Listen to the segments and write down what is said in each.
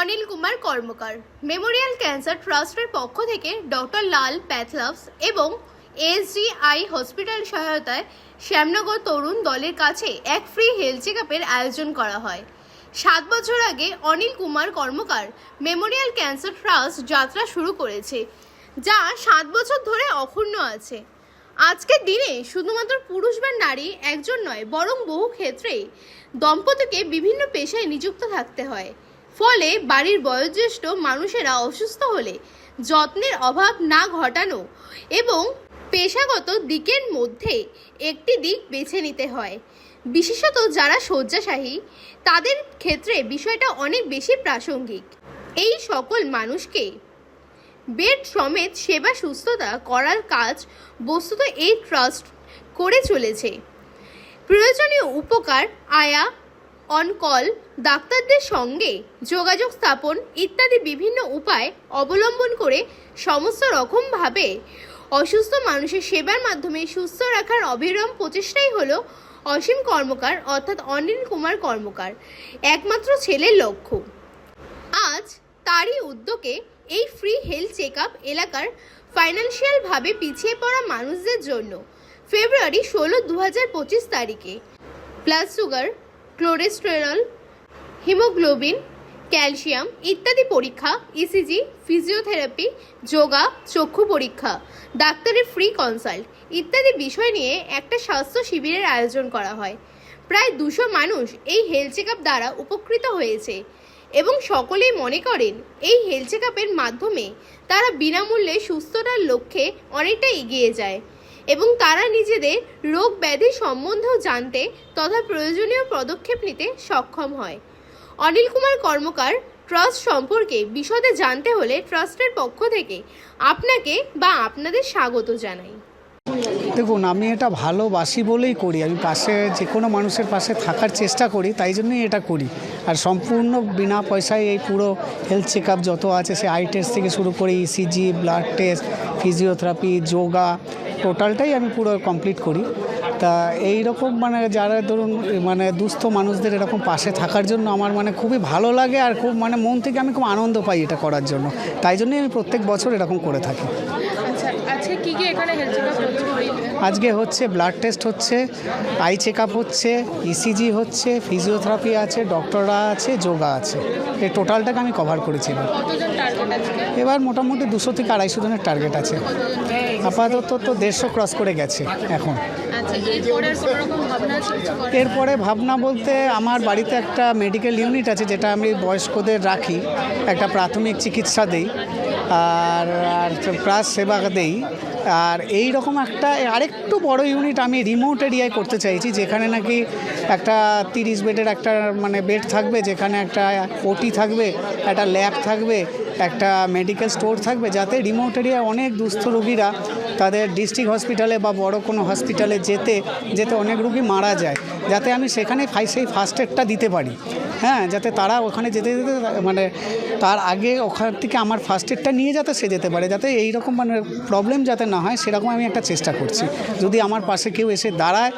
Anil Kumar Karmakar. Memorial cancer ট্রাস্টের পক্ষ থেকে ডক্টর লাল প্যাথলাবস এবং এসজিআই হসপিটাল সহায়তায় শ্যামনগর তরুণ দলের কাছে এক ফ্রি হেলথ চেক আয়োজন করা হয়। সাত বছর আগে Anil Kumar Karmakar memorial cancer trust যাত্রা শুরু করেছে, যা সাত বছর ধরে অক্ষুণ্ণ আছে। আজকের দিনে শুধুমাত্র পুরুষ বা নারী একজন নয়, বরং বহু ক্ষেত্রেই দম্পতিকে বিভিন্ন পেশায় নিযুক্ত থাকতে হয়। ফলে বাড়ির বয়োজ্যেষ্ঠ মানুষেরা অসুস্থ হলে যত্নের অভাব না ঘটানো এবং পেশাগত দিকের মধ্যে একটি দিক বেছে নিতে হয়। বিশেষত যারা শয্যাশায়ী, তাদের ক্ষেত্রে বিষয়টা অনেক বেশি প্রাসঙ্গিক। এই সকল মানুষকে বেড সমেত সেবা সুস্থতা করার কাজ বস্তুত এই ট্রাস্ট করে চলেছে। প্রয়োজনীয় উপকার, আয়া অন কল ডাক্তারদের সঙ্গে যোগাযোগ স্থাপন ইত্যাদি বিভিন্ন উপায় অবলম্বন করে সমস্ত রকমভাবে অসুস্থ মানুষের সেবার মাধ্যমে সুস্থ রাখার অবিরাম প্রচেষ্টাই হলো অসীম কর্মকার, অর্থাৎ অনিল কুমার কর্মকার, একমাত্র ছেলের লক্ষ্য। আজ তারই উদ্যোগে এই ফ্রি হেলথ চেক আপ এলাকার ফাইন্যান্সিয়ালভাবে পিছিয়ে পড়া মানুষদের জন্য, ফেব্রুয়ারি ষোলো দু হাজার পঁচিশ তারিখে। Blood sugar cholesterol, haemoglobin, calcium ইত্যাদি পরীক্ষা ইসিজি ফিজিওথেরাপি যোগা, চক্ষু পরীক্ষা, ডাক্তারের ফ্রি কনসাল্ট ইত্যাদি বিষয় নিয়ে একটা স্বাস্থ্য শিবিরের আয়োজন করা হয়। প্রায় দুশো মানুষ এই হেলথ চেক দ্বারা উপকৃত হয়েছে এবং সকলেই মনে করেন এই হেলথ চেক মাধ্যমে তারা বিনামূল্যে সুস্থতার লক্ষ্যে অনেকটা এগিয়ে যায়। এবং তারা নিজেদের রোগ ব্যাধি সম্বন্ধেও জানতে তথা প্রয়োজনীয় পদক্ষেপ নিতে সক্ষম হয়। অনিল কুমার কর্মকার ট্রাস্ট সম্পর্কে বিশদে জানতে হলে ট্রাস্টের পক্ষ থেকে আপনাকে বা আপনাদের স্বাগত জানাই। দেখুন, আমি এটা ভালোবাসি বলেই করি। আমি পাশে যে কোনো মানুষের পাশে থাকার চেষ্টা করি, তাই জন্যই এটা করি। আর সম্পূর্ণ বিনা পয়সায় এই পুরো হেলথ চেক যত আছে, সে আই টেস্ট থেকে শুরু করে ECG blood test physiotherapy yoga টোটালটাই আমি পুরো কমপ্লিট করি। তা এই রকম মানে যারা ধরুন মানে দুস্থ মানুষদের এরকম পাশে থাকার জন্য আমার মানে খুবই ভালো লাগে আর খুব মানে মন থেকে আমি খুব আনন্দ পাই এটা করার জন্য। তাই জন্যই আমি প্রত্যেক বছর এরকম করে থাকি। আচ্ছা আজকে হচ্ছে ব্লাড টেস্ট হচ্ছে? আই চেক আপ হচ্ছে ইসিজি হচ্ছে ফিজিওথেরাপি আছে ডক্টররা আছে যোগা আছে। এই টোটালটাকে আমি কভার করেছিলাম এবার। মোটামুটি দুশো থেকে আড়াইশো জনের টার্গেট আছে। আপাতত তো দেড়শো ক্রস করে গেছে এখন। আচ্ছা এরপরে ভাবনা বলতে আমার বাড়িতে একটা মেডিকেল ইউনিট আছে যেটা আমি বয়স্কদের রাখি একটা প্রাথমিক চিকিৎসা দেই আর আর প্লাস সেবা দেই। আর এই রকম একটা আরেকটু বড় ইউনিট আমি রিমোট এরিয়ায় করতে চাইছি যেখানে নাকি একটা তিরিশ বেডের একটা মানে বেড থাকবে যেখানে একটা ওটি থাকবে একটা ল্যাব থাকবে একটা মেডিকেল স্টোর থাকবে যাতে রিমোট এরিয়ায় অনেক দুস্থ রোগীরা তাদের ডিস্ট্রিক্ট হসপিটালে বা বড় কোনো হসপিটালে যেতে যেতে অনেক রুগী মারা যায়। যাতে আমি সেখানে সেই ফার্স্ট এডটা দিতে পারি। হ্যাঁ যাতে তারা ওখানে যেতে যেতে মানে তার আগে ওখান থেকে আমার ফার্স্ট এডটা নিয়ে যাতে সে যেতে পারে, যাতে এই রকম মানে প্রবলেম যাতে না হয়, সেরকম আমি একটা চেষ্টা করছি। যদি আমার পাশে কেউ এসে দাঁড়ায়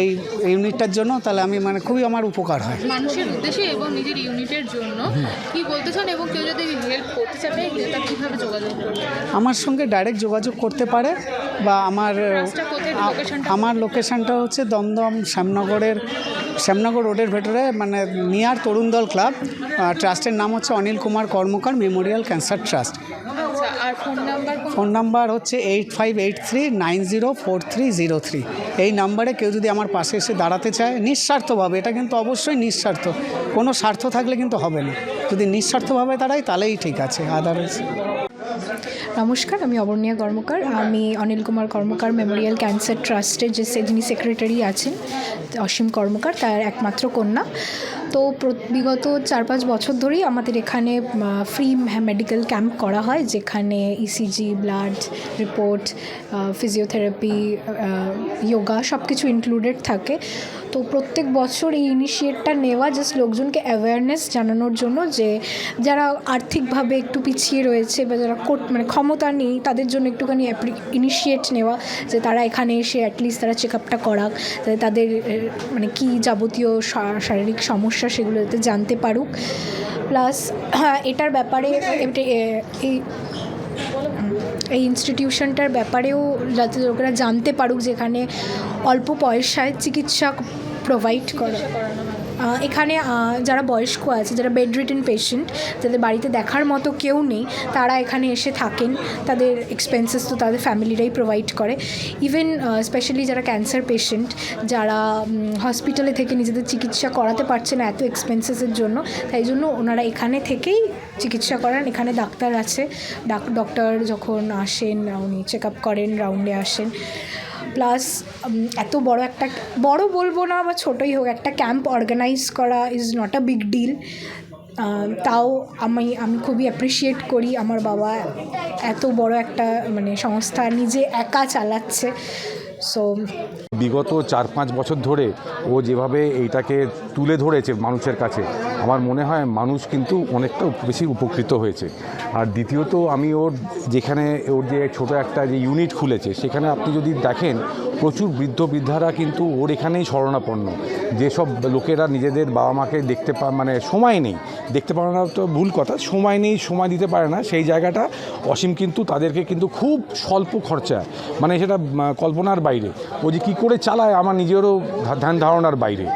এই ইউনিটটার জন্য তাহলে আমি মানে খুবই আমার উপকার হয়। মানুষের উদ্দেশ্যে এবং নিজের ইউনিটের জন্য কি বলতে চান এবং কেউ যদি হেল্প করতে তা কীভাবে যোগাযোগ করবে? আমার সঙ্গে ডাইরেক্ট যোগাযোগ করতে পারে বা আমার? আমার লোকেশানটা হচ্ছে দমদম শ্যামনগরের শ্যামনগর রোডের ভেতরে মানে নিয়ার তরুণ দল ক্লাব ট্রাস্টের নাম হচ্ছে Anil Kumar Karmakar memorial cancer trust. Phone number হচ্ছে eight five eight three nine zero four three zero three. এই নাম্বারে কেউ যদি আমার পাশে এসে দাঁড়াতে চায়, নিঃস্বার্থভাবে, এটা কিন্তু অবশ্যই নিঃস্বার্থ। কোনো স্বার্থ থাকলে কিন্তু হবে না। যদি নিঃস্বার্থভাবে দাঁড়াই তাহলেই ঠিক আছে আদারওয়াইজ নমস্কার আমি অবর্ণিয়া কর্মকার। আমি অনিল কুমার কর্মকার মেমোরিয়াল ক্যান্সার ট্রাস্টের যে যিনি সেক্রেটারি আছেন অসীম কর্মকার তার একমাত্র কন্যা। তো বিগত চার পাঁচ বছর ধরেই আমাদের এখানে ফ্রি মেডিকেল ক্যাম্প করা হয় যেখানে ECG blood report physiotherapy yoga সব কিছু ইনক্লুডেড থাকে। তো প্রত্যেক বছর এই ইনিশিয়েটটা নেওয়া জাস্ট লোকজনকে অ্যাওয়ারনেস জানানোর জন্য যে যারা আর্থিকভাবে একটু পিছিয়ে রয়েছে বা যারা কোট মানে ক্ষমতা নেই, তাদের জন্য একটুখানি ইনিশিয়েট নেওয়া যে তারা এখানে এসে অ্যাটলিস্ট তারা চেক আপটা করাক যাতে তাদের মানে কি যাবতীয় শারীরিক সমস্যা সেগুলো যাতে জানতে পারুক। প্লাস এটার ব্যাপারে এই এই ইনস্টিটিউশনটার ব্যাপারেও যাতে লোকেরা জানতে পারুক যেখানে অল্প পয়সায় চিকিৎসা প্রোভাইড করে। এখানে যারা বয়স্ক আছে, যারা বেড রিটেন পেশেন্ট যাদের বাড়িতে দেখার মতো কেউ নেই, তারা এখানে এসে থাকেন। তাদের এক্সপেন্সেস তো তাদের ফ্যামিলিরাই প্রোভাইড করে। ইভেন স্পেশালি যারা ক্যান্সার পেশেন্ট যারা হসপিটালে থেকে নিজেদের চিকিৎসা করাতে পারছে না এত এক্সপেন্সেসের জন্য, তাই জন্য ওনারা এখানে থেকেই চিকিৎসা করান। এখানে ডাক্তার আছে। ডাক- ডক্টর যখন আসেন, উনি চেক আপ করেন রাউন্ডে আসেন। প্লাস এত বড় একটা, বড় বলব না বা ছোটোই হোক, একটা ক্যাম্প অর্গানাইজ করা is not a big deal তাও আমি আমি খুবই অ্যাপ্রিসিয়েট করি আমার বাবা এত বড় একটা মানে সংস্থা নিজে একা চালাচ্ছে। সো বিগত চার পাঁচ বছর ধরে ও যেভাবে এইটাকে তুলে ধরেছে মানুষের কাছে, আমার মনে হয় মানুষ কিন্তু অনেকটা বেশি উপকৃত হয়েছে। আর দ্বিতীয়ত আমি ওর যেখানে, ওর যে ছোট একটা যে ইউনিট খুলেছে, সেখানে আপনি যদি দেখেন প্রচুর বৃদ্ধ বৃদ্ধারা কিন্তু ওর এখানেই শরণাপন্ন। যেসব লোকেরা নিজেদের বাবা মাকে দেখতে পা মানে সময় নেই, দেখতে পারে না তো ভুল কথা, সময় নেই, সময় দিতে পারে না, সেই জায়গাটা অসীম কিন্তু তাদেরকে কিন্তু খুব স্বল্প খরচা। মানে সেটা কল্পনার বাইরে। ও যে কী করে চালায় আমার নিজেরও ধ্যান ধারণার বাইরে।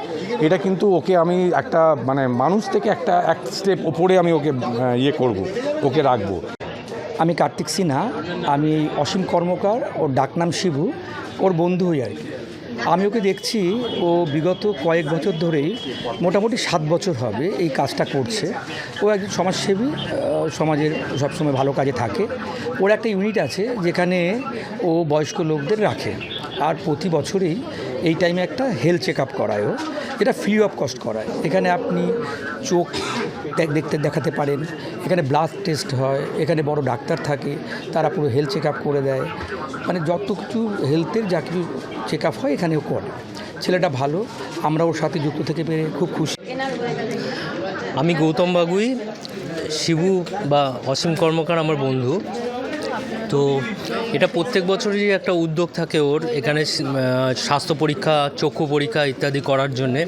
এটা কিন্তু ওকে আমি একটা মানে মানুষ থেকে একটা, এক স্টেপ ওপরে আমি ওকে ইয়ে করব, ওকে রাখব। আমি কার্তিক সিনহা, আমি অসীম কর্মকার ওর ডাকনাম শিবু। ওর বন্ধু হই আর কি। আমি ওকে দেখছি, ও বিগত কয়েক বছর ধরেই মোটামুটি সাত বছর হবে এই কাজটা করছে। ও একজন সমাজসেবী সমাজের সবসময় ভালো কাজে থাকে। ওর একটা ইউনিট আছে যেখানে ও বয়স্ক লোকদের রাখে। আর প্রতি বছরেই এই টাইমে একটা হেলথ চেক আপ করায় ও। এটা ফ্রি অফ কস্ট করায়। এখানে আপনি চোখ দেখতে দেখাতে পারেন। এখানে ব্লাড টেস্ট হয়, এখানে বড় ডাক্তার থাকে, তারা পুরো হেলথ চেক করে দেয়। মানে যত কিছু হেলথের যা কিছু চেক হয়, এখানেও করে। ছেলেটা ভালো, আমরা ওর সাথে যুক্ত থেকে পেরে খুব খুশি। আমি গৌতম বাগুই, শিবু বা অসীম কর্মকার আমার বন্ধু। তো এটা প্রত্যেক বছরই একটা উদ্যোগ থাকে ওর, এখানে স্বাস্থ্য পরীক্ষা, চক্ষু পরীক্ষা ইত্যাদি করার জন্যে।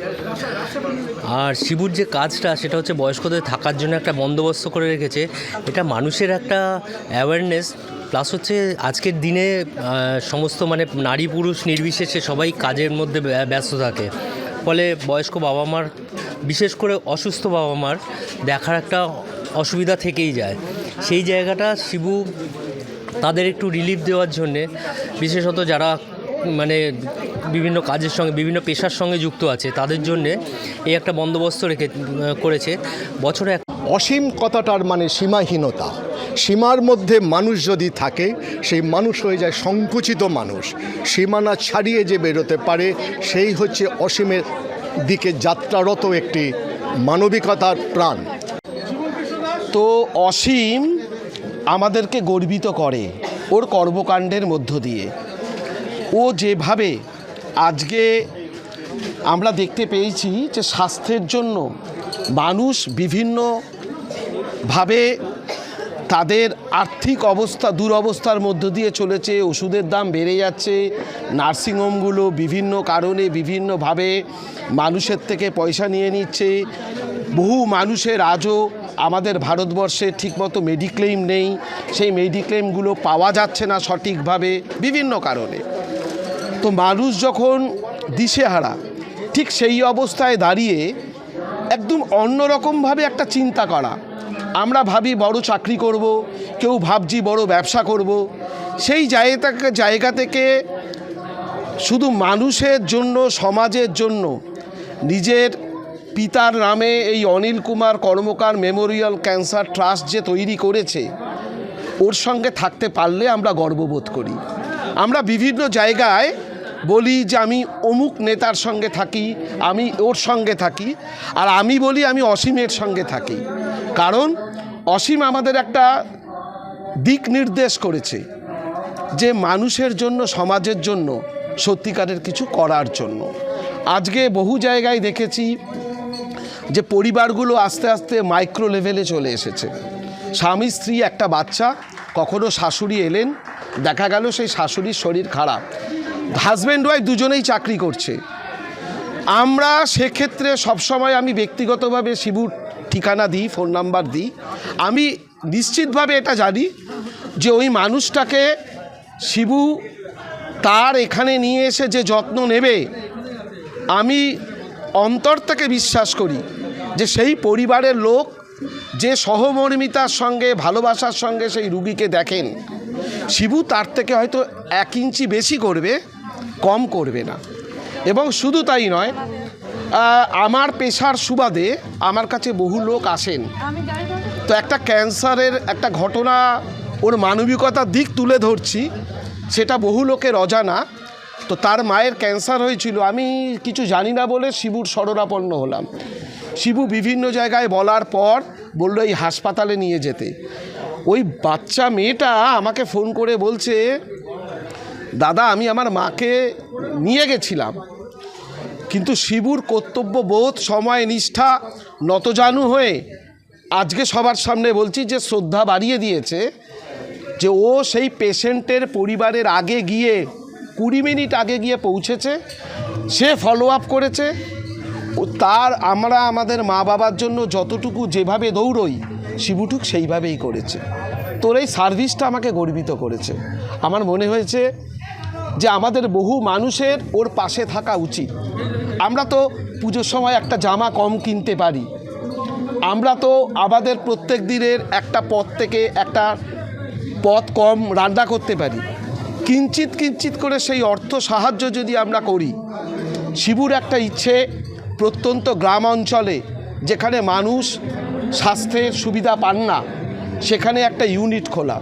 আর শিবুর যে কাজটা, সেটা হচ্ছে বয়স্কদের থাকার জন্য একটা বন্দোবস্ত করে রেখেছে। এটা মানুষের একটা অ্যাওয়ারনেস প্লাস হচ্ছে আজকের দিনে সমস্ত মানে নারী পুরুষ নির্বিশেষে সবাই কাজের মধ্যে ব্যস্ত থাকে। ফলে বয়স্ক বাবা মার বিশেষ করে অসুস্থ বাবা মার দেখার একটা অসুবিধা থেকেই যায়। সেই জায়গাটা শিবু তাদের একটু রিলিফ দেওয়ার জন্যে, বিশেষত যারা মানে বিভিন্ন কাজের সঙ্গে বিভিন্ন পেশার সঙ্গে যুক্ত আছে। তাদের জন্যে এই একটা বন্দোবস্ত রেখে করেছে। বছরে এক অসীম কথাটার মানে সীমাহীনতা। সীমার মধ্যে মানুষ যদি থাকে সেই মানুষ হয়ে যায় সংকুচিত মানুষ। সীমানা ছাড়িয়ে যে বেরোতে পারে সেই হচ্ছে অসীমের দিকে যাত্রারত একটি মানবিকতার প্রাণ। তো অসীম আমাদেরকে গর্বিত করে ওর কর্মকাণ্ডের মধ্য দিয়ে। ও যেভাবে আজকে আমরা দেখতে পেয়েছি যে স্বাস্থ্যের জন্য মানুষ বিভিন্নভাবে তাদের আর্থিক অবস্থা, দুরবস্থার মধ্য দিয়ে চলেছে, ওষুধের দাম বেড়ে যাচ্ছে, নার্সিংহোমগুলো বিভিন্ন কারণে বিভিন্নভাবে মানুষের থেকে পয়সা নিয়ে নিচ্ছে। বহু মানুষের আজও আমাদের ভারতবর্ষে ঠিকমতো মেডিক্লেম নেই। সেই মেডিক্লেমগুলো পাওয়া যাচ্ছে না সঠিকভাবে বিভিন্ন কারণে। তো মানুষ যখন দিশেহারা, ঠিক সেই অবস্থায় দাঁড়িয়ে একদম অন্যরকমভাবে একটা চিন্তা করা, আমরা ভাবি বড় চাকরি করব, কেউ ভাবছি বড় ব্যবসা করব, সেই জায়গা জায়গা থেকে শুধু মানুষের জন্য, সমাজের জন্য, নিজের পিতার নামে এই Anil Kumar Karmakar memorial cancer trust যে তৈরি করেছে, ওর সঙ্গে থাকতে পারলে আমরা গর্ববোধ করি। আমরা বিভিন্ন জায়গায় বলি যে আমি অমুক নেতার সঙ্গে থাকি, আমি ওর সঙ্গে থাকি, আর আমি বলি আমি অসীমের সঙ্গে থাকি। কারণ অসীম আমাদের একটা দিক নির্দেশ করেছে যে মানুষের জন্য, সমাজের জন্য, সত্যিকারের কিছু করার জন্য। আজকে বহু জায়গায় দেখেছি যে পরিবারগুলো আস্তে আস্তে মাইক্রো লেভেলে চলে এসেছে। স্বামী, স্ত্রী, একটা বাচ্চা, কখনো শাশুড়ি এলেন, দেখা গেল সেই শাশুড়ির শরীর খারাপ। হাজব্যান্ড ওয়াইফ দুজনেই চাকরি করছে। আমরা সেক্ষেত্রে সবসময় আমি ব্যক্তিগতভাবে শিবুর ঠিকানা দিই ফোন নাম্বার দিই। আমি নিশ্চিতভাবে এটা জানি যে ওই মানুষটাকে শিবু তার এখানে নিয়ে এসে যে যত্ন নেবে, আমি অন্তর থেকে বিশ্বাস করি যে সেই পরিবারের লোক যে সহমর্মিতার সঙ্গে, ভালোবাসার সঙ্গে সেই রুগীকে দেখেন, শিবু তার থেকে হয়তো এক ইঞ্চি বেশি করবে। কম করবে না। এবং শুধু তাই নয় আমার পেশার সুবাদে আমার কাছে বহু লোক আসেন। তো একটা ক্যান্সারের একটা ঘটনা ওর মানবিকতার দিক তুলে ধরছি, সেটা বহু লোকের অজানা। তো তার মায়ের ক্যান্সার হয়েছিল, আমি কিছু জানি না বলে শিবুর শরণাপন্ন হলাম। শিবু বিভিন্ন জায়গায় বলার পর বলল, এই হাসপাতালে নিয়ে যেতে। ওই বাচ্চা মেয়েটা আমাকে ফোন করে বলছে দাদা, আমি আমার মাকে নিয়ে গেছিলাম। কিন্তু শিবুর কর্তব্য বোধ, সময়, নিষ্ঠা নতজানু হয়ে আজকে সবার সামনে বলছি যে শ্রদ্ধা বাড়িয়ে দিয়েছে যে ও সেই পেশেন্টের পরিবারের আগে গিয়ে, কুড়ি মিনিট আগে গিয়ে পৌঁছেছে, সে ফলো আপ করেছে। ও তার, আমরা আমাদের মা বাবার জন্য যতটুকু যেভাবে দৌড়ই শিবুটুক সেইভাবেই করেছে। তোর এই সার্ভিসটা আমাকে গর্বিত করেছে। আমার মনে হয়েছে যে আমাদের বহু মানুষের ওর পাশে থাকা উচিত। আমরা তো পুজোর সময় একটা জামা কম কিনতে পারি। আমরা তো আমাদের প্রত্যেক দিনের একটা পথ থেকে একটা পথ কম রান্না করতে পারি। কিঞ্চিত কিঞ্চিত করে সেই অর্থ সাহায্য যদি আমরা করি, শিবুর একটা ইচ্ছে প্রত্যন্ত গ্রাম অঞ্চলে যেখানে মানুষ স্বাস্থ্যের সুবিধা পান না, সেখানে একটা ইউনিট খোলা।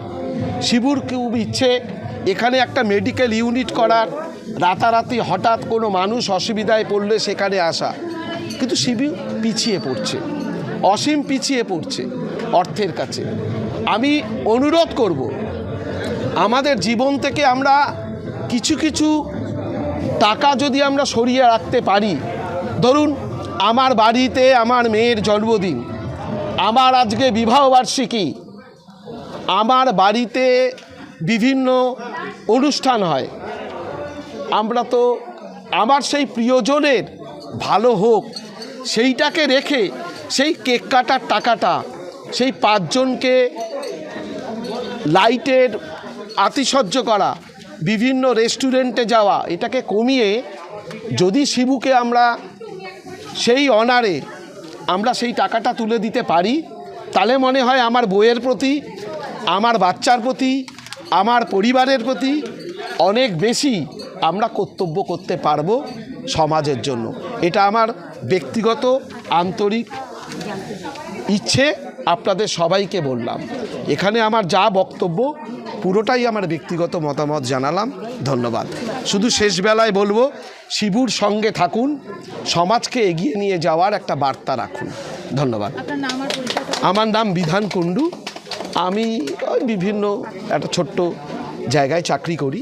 শিবুর খুব ইচ্ছে এখানে একটা মেডিকেল ইউনিট করার রাতারাতি হঠাৎ কোনো মানুষ অসুবিধায় পড়লে সেখানে আসা। কিন্তু শিবু পিছিয়ে পড়ছে। অসীম পিছিয়ে পড়ছে অর্থের কাছে। আমি অনুরোধ করব, আমাদের জীবন থেকে আমরা কিছু কিছু টাকা যদি আমরা সরিয়ে রাখতে পারি, ধরুন আমার বাড়িতে আমার মেয়ের জন্মদিন, আমার আজকে বিবাহবার্ষিকী, আমার বাড়িতে বিভিন্ন অনুষ্ঠান হয়। আমরা তো আমার সেই প্রিয়জনের ভালো হোক, সেইটাকে রেখে সেই কেক কাটার টাকাটা, সেই পাঁচজনকে লাইটের আতিশয্য করা, বিভিন্ন রেস্টুরেন্টে যাওয়া, এটাকে কমিয়ে যদি শিবুকে আমরা সেই অনারে আমরা সেই টাকাটা তুলে দিতে পারি, তাহলে মনে হয় আমার বইয়ের প্রতি, আমার বাচ্চার প্রতি আমার পরিবারের প্রতি অনেক বেশি আমরা কর্তব্য করতে পারব সমাজের জন্য। এটা আমার ব্যক্তিগত আন্তরিক ইচ্ছে আপনাদের সবাইকে বললাম। এখানে আমার যা বক্তব্য পুরোটাই আমার ব্যক্তিগত মতামত জানালাম। ধন্যবাদ। শুধু শেষ বেলায় বলব শিবুর সঙ্গে থাকুন সমাজকে এগিয়ে নিয়ে যাওয়ার একটা বার্তা রাখুন। ধন্যবাদ। আমার নাম বিধান কুণ্ডু। আমি বিভিন্ন একটা ছোট্ট জায়গায় চাকরি করি।